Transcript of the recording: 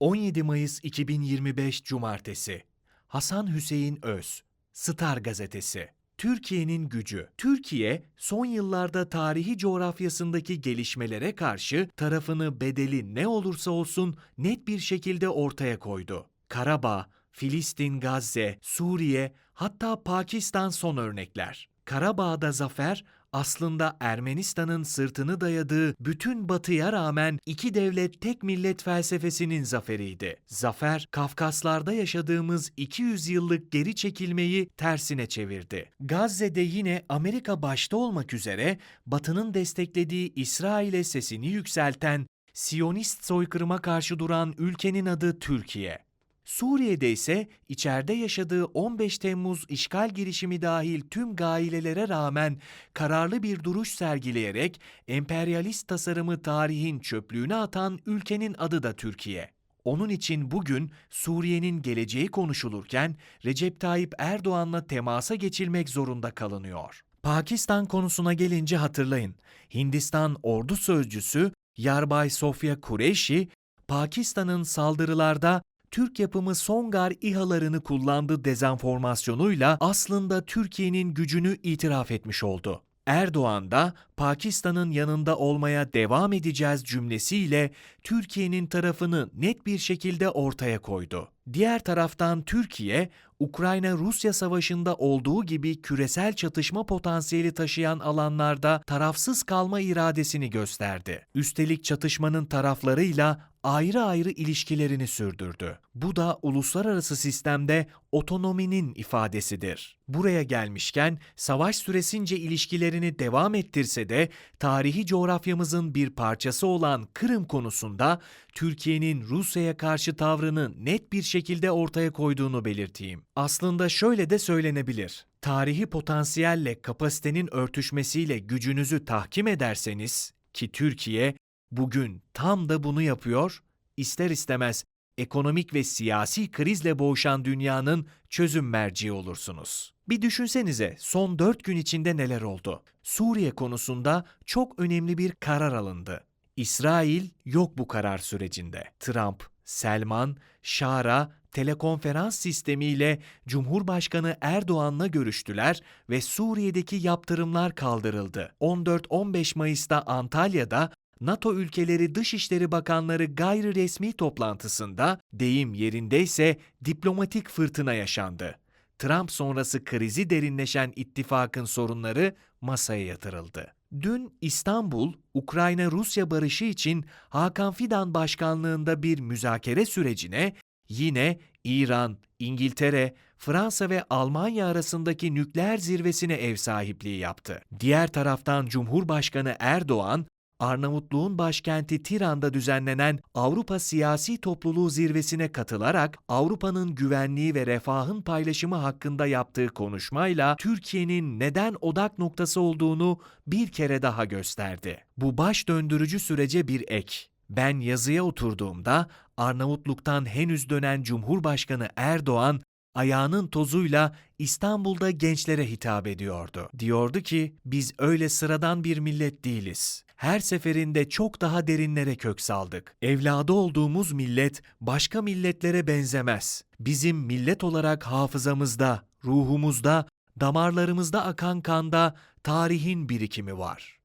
17 Mayıs 2025 Cumartesi Hasan Hüseyin Öz Star Gazetesi Türkiye'nin gücü. Türkiye, son yıllarda tarihi coğrafyasındaki gelişmelere karşı tarafını bedeli ne olursa olsun net bir şekilde ortaya koydu. Karabağ, Filistin, Gazze, Suriye, hatta Pakistan son örnekler. Karabağ'da zafer aslında Ermenistan'ın sırtını dayadığı bütün batıya rağmen iki devlet tek millet felsefesinin zaferiydi. Zafer, Kafkaslarda yaşadığımız 200 yıllık geri çekilmeyi tersine çevirdi. Gazze'de yine Amerika başta olmak üzere Batı'nın desteklediği İsrail'e sesini yükselten, Siyonist soykırıma karşı duran ülkenin adı Türkiye. Suriye'de ise içeride yaşadığı 15 Temmuz işgal girişimi dahil tüm gailelere rağmen kararlı bir duruş sergileyerek emperyalist tasarımı tarihin çöplüğüne atan ülkenin adı da Türkiye. Onun için bugün Suriye'nin geleceği konuşulurken Recep Tayyip Erdoğan'la temasa geçilmek zorunda kalınıyor. Pakistan konusuna gelince hatırlayın. Hindistan ordu sözcüsü Yarbay Sofya Kureyşi, Pakistan'ın saldırılarda Türk yapımı Songar İHA'larını kullandığı dezenformasyonuyla aslında Türkiye'nin gücünü itiraf etmiş oldu. Erdoğan da Pakistan'ın yanında olmaya devam edeceğiz cümlesiyle Türkiye'nin tarafını net bir şekilde ortaya koydu. Diğer taraftan Türkiye, Ukrayna-Rusya savaşında olduğu gibi küresel çatışma potansiyeli taşıyan alanlarda tarafsız kalma iradesini gösterdi. Üstelik çatışmanın taraflarıyla ayrı ayrı ilişkilerini sürdürdü. Bu da uluslararası sistemde otonominin ifadesidir. Buraya gelmişken savaş süresince ilişkilerini devam ettirse de tarihi coğrafyamızın bir parçası olan Kırım konusunda Türkiye'nin Rusya'ya karşı tavrını net bir şekilde ortaya koyduğunu belirteyim. Aslında şöyle de söylenebilir. Tarihi potansiyelle kapasitenin örtüşmesiyle gücünüzü tahkim ederseniz ki Türkiye bugün tam da bunu yapıyor, ister istemez ekonomik ve siyasi krizle boğuşan dünyanın çözüm merci olursunuz. Bir düşünsenize son 4 gün içinde neler oldu? Suriye konusunda çok önemli bir karar alındı. İsrail yok bu karar sürecinde. Trump, Selman, Şara telekonferans sistemiyle Cumhurbaşkanı Erdoğan'la görüştüler ve Suriye'deki yaptırımlar kaldırıldı. 14-15 Mayıs'ta Antalya'da NATO ülkeleri Dışişleri Bakanları gayri resmi toplantısında deyim yerindeyse diplomatik fırtına yaşandı. Trump sonrası krizi derinleşen ittifakın sorunları masaya yatırıldı. Dün İstanbul, Ukrayna-Rusya barışı için Hakan Fidan başkanlığında bir müzakere sürecine yine İran, İngiltere, Fransa ve Almanya arasındaki nükleer zirvesine ev sahipliği yaptı. Diğer taraftan Cumhurbaşkanı Erdoğan, Arnavutluğun başkenti Tiran'da düzenlenen Avrupa Siyasi Topluluğu zirvesine katılarak Avrupa'nın güvenliği ve refahın paylaşımı hakkında yaptığı konuşmayla Türkiye'nin neden odak noktası olduğunu bir kere daha gösterdi. Bu baş döndürücü sürece bir ek. Ben yazıya oturduğumda Arnavutluk'tan henüz dönen Cumhurbaşkanı Erdoğan ayağının tozuyla İstanbul'da gençlere hitap ediyordu. Diyordu ki biz öyle sıradan bir millet değiliz. Her seferinde çok daha derinlere kök saldık. Evladı olduğumuz millet başka milletlere benzemez. Bizim millet olarak hafızamızda, ruhumuzda, damarlarımızda akan kanda tarihin birikimi var.